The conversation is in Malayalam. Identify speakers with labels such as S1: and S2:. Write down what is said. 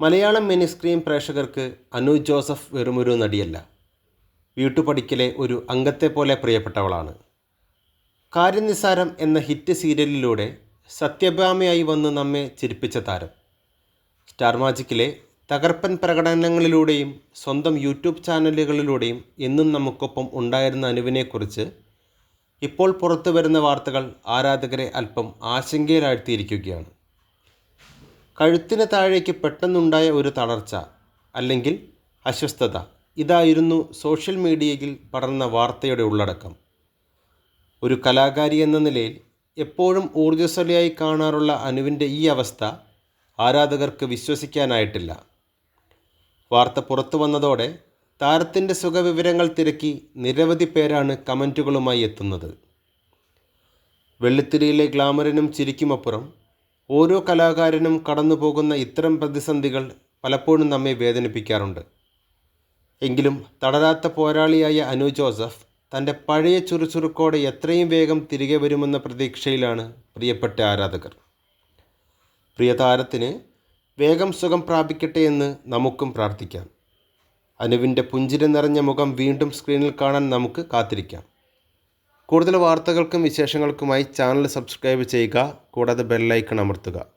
S1: മലയാളം മിനി സ്ക്രീൻ പ്രേക്ഷകർക്ക് അനു ജോസഫ് വെറുമൊരു നടിയല്ല. വീട്ടുപടിക്കലെ ഒരു അംഗത്തെ പോലെ പ്രിയപ്പെട്ടവളാണ്. കാര്യനിസാരം എന്ന ഹിറ്റ് സീരിയലിലൂടെ സത്യഭാമയായി വന്ന് നമ്മെ ചിരിപ്പിച്ച താരം. സ്റ്റാർ മാജിക്കിലെ തകർപ്പൻ പ്രകടനങ്ങളിലൂടെയും സ്വന്തം യൂട്യൂബ് ചാനലുകളിലൂടെയും എന്നും നമുക്കൊപ്പം ഉണ്ടായിരുന്ന അനുവിനെക്കുറിച്ച് ഇപ്പോൾ പുറത്തു വരുന്ന വാർത്തകൾ ആരാധകരെ അല്പം ആശങ്കയിലാഴ്ത്തിയിരിക്കുകയാണ്. കഴുത്തിന് താഴേക്ക് പെട്ടെന്നുണ്ടായ ഒരു തളർച്ച അല്ലെങ്കിൽ അസ്വസ്ഥത ഇതായിരുന്നു സോഷ്യൽ മീഡിയയിൽ പടർന്ന വാർത്തയുടെ ഉള്ളടക്കം. ഒരു കലാകാരി എന്ന നിലയിൽ എപ്പോഴും ഊർജസ്വലയായി കാണാറുള്ള അനുവിന്റെ ഈ അവസ്ഥ ആരാധകർക്ക് വിശ്വസിക്കാനായിട്ടില്ല. വാർത്ത പുറത്തു വന്നതോടെ താരത്തിന്റെ സുഖവിവരങ്ങൾ തിരക്കി നിരവധി പേരാണ് കമന്റുകളുമായി എത്തുന്നത്. വെള്ളിത്തിരിയിലെ ഗ്ലാമറിനും ചിരിക്കുമപ്പുറം ഓരോ കലാകാരനും കടന്നു പോകുന്ന ഇത്തരം പ്രതിസന്ധികൾ പലപ്പോഴും നമ്മെ വേദനിപ്പിക്കാറുണ്ട്. എങ്കിലും തളരാത്ത പോരാളിയായ അനു ജോസഫ് തന്റെ പഴയ ചുറുചുറുക്കോടെ എത്രയും വേഗം തിരികെ വരുമെന്ന പ്രതീക്ഷയിലാണ് പ്രിയപ്പെട്ട ആരാധകർ. പ്രിയ താരത്തിന് വേഗം സുഖം പ്രാപിക്കട്ടെ എന്ന് നമുക്കും പ്രാർത്ഥിക്കാം. അനുവിന്റെ പുഞ്ചിരി നിറഞ്ഞ മുഖം വീണ്ടും സ്ക്രീനിൽ കാണാൻ നമുക്ക് കാത്തിരിക്കാം. കൂടുതൽ വാർത്തകൾക്കും വിശേഷങ്ങൾക്കുമായി ചാനൽ സബ്സ്ക്രൈബ് ചെയ്യുക കൂടാതെ ബെല്ലൈക്കൺ അമർത്തുക.